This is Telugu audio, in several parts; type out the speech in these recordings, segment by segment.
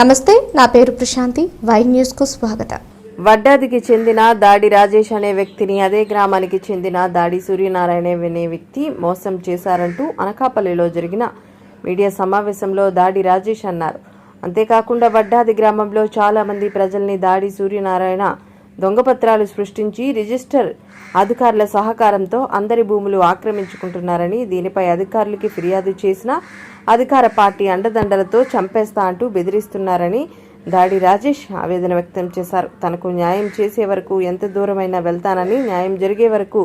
నమస్తే నా పేరు ప్రశాంతి. వై న్యూస్కు స్వాగతం. వడ్డాదికి చెందిన దాడి రాజేష్ అనే వ్యక్తిని అదే గ్రామానికి చెందిన దాడి సూర్యనారాయణ అనే వ్యక్తి మోసం చేశారంటూ అనకాపల్లిలో జరిగిన మీడియా సమావేశంలో దాడి రాజేష్ అన్నారు. అంతేకాకుండా వడ్డాది గ్రామంలో చాలా మంది ప్రజల్ని దాడి సూర్యనారాయణ దొంగపత్రాలు సృష్టించి రిజిస్టర్ అధికారుల సహకారంతో అందరి భూములు ఆక్రమించుకుంటున్నారని దీనిపై అధికారులకి ఫిర్యాదు చేసినా అధికార పార్టీ అండదండలతో చంపేస్తా అంటూ బెదిరిస్తున్నారని దాడి రాజేష్ ఆవేదన వ్యక్తం చేశారు. తనకు న్యాయం చేసే వరకు ఎంత దూరమైనా వెళ్తానని న్యాయం జరిగే వరకు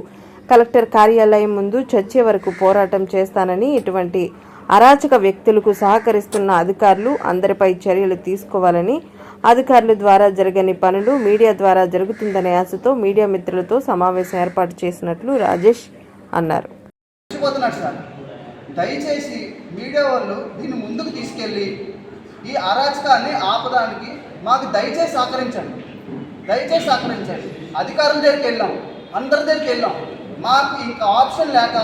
కలెక్టర్ కార్యాలయం ముందు చచ్చే వరకు పోరాటం చేస్తానని ఇటువంటి అరాచక వ్యక్తులకు సహకరిస్తున్న అధికారులు అందరిపై చర్యలు తీసుకోవాలని అధికారుల ద్వారా జరగని పనులు మీడియా ద్వారా జరుగుతుందనే ఆశతో మీడియా మిత్రులతో సమావేశం ఏర్పాటు చేసినట్లు రాజేష్ అన్నారు. సార్. దయచేసి మీడియా వాళ్ళు దీన్ని ముందుకు తీసుకెళ్ళి ఈ అరాచకాన్ని ఆపడానికి మాకు దయచేసి సహకరించండి. దయచేసి సహకరించండి. అధికారుల దగ్గరికి వెళ్ళాం. అందరి దగ్గరికి వెళ్ళాం. మాకు ఇంకా ఆప్షన్ లేక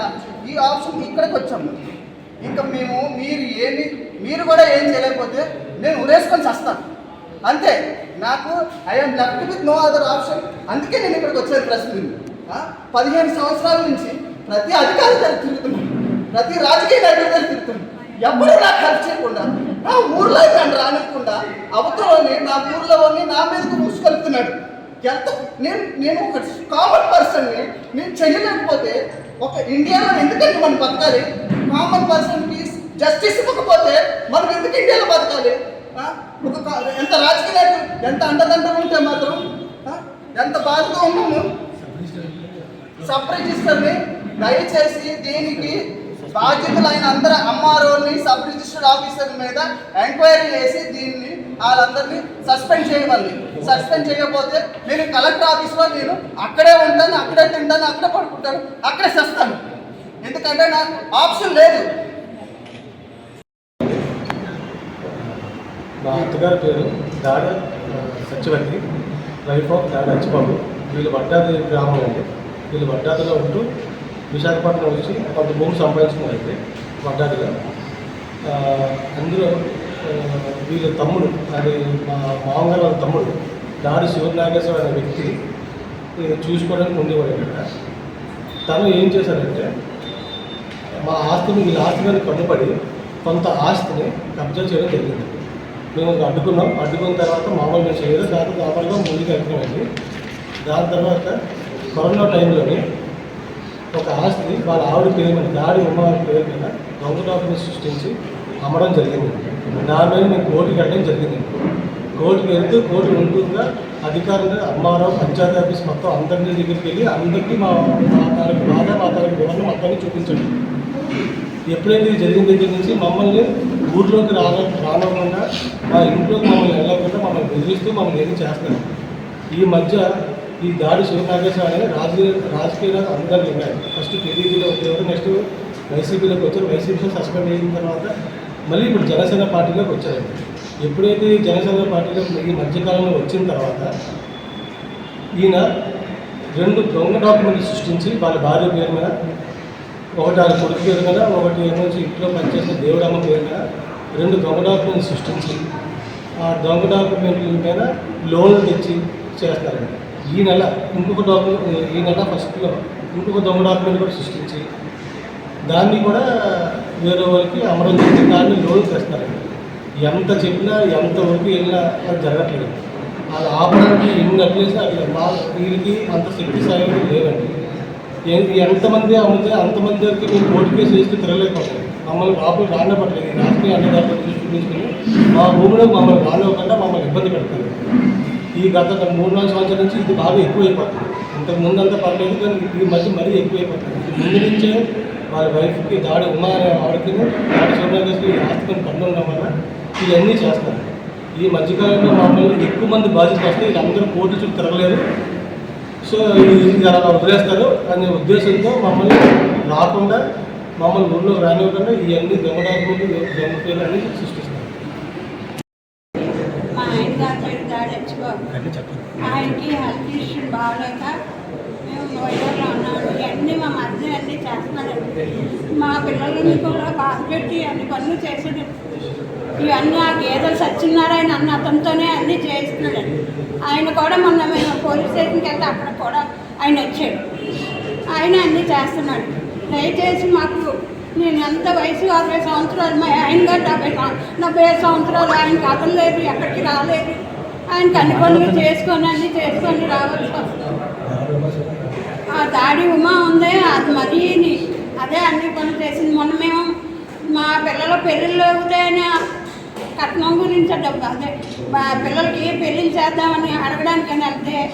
ఈ ఆప్షన్ ఇక్కడికి వచ్చాము ఇంకా మేము మీరు ఏమి మీరు కూడా ఏం చేయలేకపోతే నేను ఉరేసుకొని చేస్తాను. అంతే. నాకు I'm left with no other option అందుకే నేను ఇక్కడికి వచ్చాను ప్రశ్న పదిహేను సంవత్సరాల నుంచి ప్రతి అధికారి దగ్గర తిరుగుతున్నాను. ప్రతి రాజకీయ నాయకుడి దగ్గర తిరుగుతున్నాను. ఎవ్వరూ నాకు హెల్ప్ చేయకుండా నా ఊర్లో నన్ను రానివ్వకుండా అవతలని నా ఊర్లో వాళ్ళని నా మీదకు మూసుకెళ్తున్నాడు ఎంత నేను నేను ఒక కామన్ పర్సన్ని నేను చేయలేకపోతే ఒక ఇండియాలో ఎందుకంటే మనం బతకాలి? కామన్ పర్సన్కి జస్టిస్ ఇవ్వకపోతే మనం ఎందుకు ఇండియాలో బతకాలి? ఒక ఎంత రాజకీయ నాయకులు ఎంత అండదండలు ఉంటే మాత్రం ఎంత బాధగా ఉన్నాము సబ్ రిజిస్టర్ని దయచేసి దీనికి బాధ్యతలైన అందరూ అమ్మారోని సబ్ రిజిస్టర్ ఆఫీసర్ మీద ఎంక్వైరీ చేసి దీన్ని వాళ్ళందరినీ సస్పెండ్ చేయమని. సస్పెండ్ చేయకపోతే నేను కలెక్టర్ ఆఫీస్లో నేను అక్కడే ఉంటాను అక్కడే తింటాను అక్కడే పడుకుంటాను అక్కడే చేస్తాను. ఎందుకంటే నాకు ఆప్షన్ లేదు. మా అత్తగారి పేరు దాడ ఆ, Satyavathi. Wife of Dada Achchibabu. వీళ్ళు వడ్డాది గ్రామం అండి. వీళ్ళు వడ్డాదిలో ఉంటూ విశాఖపట్నం వచ్చి కొంత భూమి సంపాదించుకున్నారండి అయితే వడ్డాదిలో అందులో వీళ్ళ తమ్ముడు అది మా మామగారు వాళ్ళ తమ్ముడు దాడి శివనాగేశ్వర అనే వ్యక్తి చూసుకోవడానికి ఉండేవాడు ఇక్కడ తను ఏం చేశారంటే మా ఆస్తిని వీళ్ళ ఆస్తి మీద కట్టుబడి కొంత ఆస్తిని కబ్జా చేయడం జరిగింది. మేము అడ్డుకున్నాం. అడ్డుకున్న తర్వాత మామూలు మేము చేయలేదు. దాంతో దాదాపుగా ముందుకు వెళ్తున్నామండి దాని తర్వాత కరోనా టైంలోని ఒక ఆస్తి వాళ్ళ ఆవిడ పేరు మీద దాడి ఉమ్మవారి పేరు మీద దొంగ సృష్టించి అమ్మడం జరిగింది. దాని మీద మేము కోర్టుకి వెళ్ళడం జరిగింది. కోర్టుకి వెళ్తూ కోర్టు ఉంటుందిగా. అధికారులు అమ్మారావు పంచాయతీ ఆఫీస్ మొత్తం అందరినీ దగ్గరికి వెళ్ళి అందరికీ మా మా తాలూకు బాధ మా తాలూకు వివరణ మొత్తాన్ని చూపించండి. ఎప్పుడైతే జరిగిన దగ్గర నుంచి మమ్మల్ని ఊర్లోకి రాన రానివ్వకుండా మా ఇంట్లో మమ్మల్ని వెళ్ళకుండా మమ్మల్ని బెదిరిస్తూ మమ్మల్ని ఏది చేస్తారు ఈ మధ్య ఈ దాడి శివనాగేశ్వర అనే రాజకీయ రాజకీయాలు అందరూ ఉన్నాయి. ఫస్ట్ టీడీపీలో వచ్చేవారు నెక్స్ట్ వైసీపీలోకి వచ్చారు. వైసీపీలో సస్పెండ్ అయిన తర్వాత మళ్ళీ ఇప్పుడు జనసేన పార్టీలోకి వచ్చారు. ఎప్పుడైతే జనసేన పార్టీలో ఈ మధ్యకాలంలో వచ్చిన తర్వాత ఈయన రెండు దొంగ డాక్యుమెంట్లు సృష్టించి వాళ్ళ భార్య పేరు మీద ఒకటి వాళ్ళ కొడుకు పేరు మీద ఒకటి ఏమో ఇంట్లో పనిచేసిన దేవుడమ్మ పేరు మీద రెండు దొంగ డాక్యుమెంట్లు సృష్టించి దొంగ డాక్యుమెంట్ల మీద లోన్లు తెచ్చి చేస్తారండి. ఈ నెల ఇంకొక డాక్యుమెంట్ ఈ నెల ఫస్ట్లో ఇంకొక దొంగ డాక్యుమెంట్ కూడా సృష్టించి దాన్ని కూడా వేరే వాళ్ళకి అమరం చేసి దాన్ని లోన్ తెస్తారండి. ఎంత చెప్పినా ఎంత వరకు వెళ్ళినా అది జరగట్లేదు. అది ఆపడానికి ఎన్ని అట్లేసి అది మా వీరికి అంత శక్తి సాయం లేదండి. ఎంతమంది అమ్మితే అంతమంది వరకు మేము కోర్టు కేసు వేసి మమ్మల్ని కాపులు రానివ్వట్లేదు ఈ రాజకీయ అన్నదాతలు చూపించుకుని మా భూమిలో మమ్మల్ని రానివ్వకుండా మమ్మల్ని ఇబ్బంది పెడతారు ఈ గత మూడు నాలుగు సంవత్సరాల నుంచి ఇది బాగా ఎక్కువైపోతుంది. ఇంతకు ముందు అంతా పర్లేదు కానీ ఈ మధ్య మరీ ఎక్కువైపోతుంది. ముందు నుంచే వాళ్ళ వైఫ్కి దాడి ఉమా అనే ఆవిడకి దాడి చూడడానికి ఈ ఆస్తిని పన్ను ఉండడం వల్ల ఇవన్నీ చేస్తారు ఈ మధ్యకాలంలో మమ్మల్ని ఎక్కువ మంది బాధ్యత వస్తే వీళ్ళందరూ కోర్టు చుట్టూ తిరగలేరు సో ఇది అలా వదిలేస్తారు. అనే ఉద్దేశంతో మమ్మల్ని రాకుండా మమ్మల్ని ఊళ్ళోకి రానివ్వకుండా ఇవన్నీ దొంగ డాక్యుమెంట్లు దొంగ పేర్లు అన్ని సృష్టిస్తారు. ఆయనకి హెల్త్ ఇష్యూ బాగలేక మేము వైజాగ్లో ఉన్నాము ఇవన్నీ మా మధ్య అన్నీ చేస్తున్నారండి మా పిల్లలని కూడా బాధ పెట్టి అన్ని పనులు చేసేది. ఇవన్నీ ఆ గేదెలు సత్యనారాయణ అన్న అతనితోనే అన్నీ చేస్తున్నాడండి ఆయన కూడా మొన్న మేము పోలీస్ స్టేషన్కి వెళ్తే అక్కడ కూడా ఆయన వచ్చాడు. ఆయన అన్నీ చేస్తున్నాడు. దయచేసి మాకు నేను ఎంత వయసు అరవై సంవత్సరాలు మా ఆయన గారు డెబ్బై డెబ్బై ఐదు సంవత్సరాలు ఆయన కథలు లేదు ఎక్కడికి రాలేదు. ఆయన అన్ని పనులు చేసుకొని అన్ని చేసుకొని రావాల్సి వస్తుంది. ఆ దాడి ఉమా ఉంది అది మరీ అదే అన్ని పనులు చేసింది. మొన్న మేము మా పిల్లల పెళ్ళిళ్ళు అవుతాయని కట్నం గురించి డబ్బు అదే మా పిల్లలకి పెళ్ళిళ్ళు చేద్దామని అడగడానికి వెళ్తే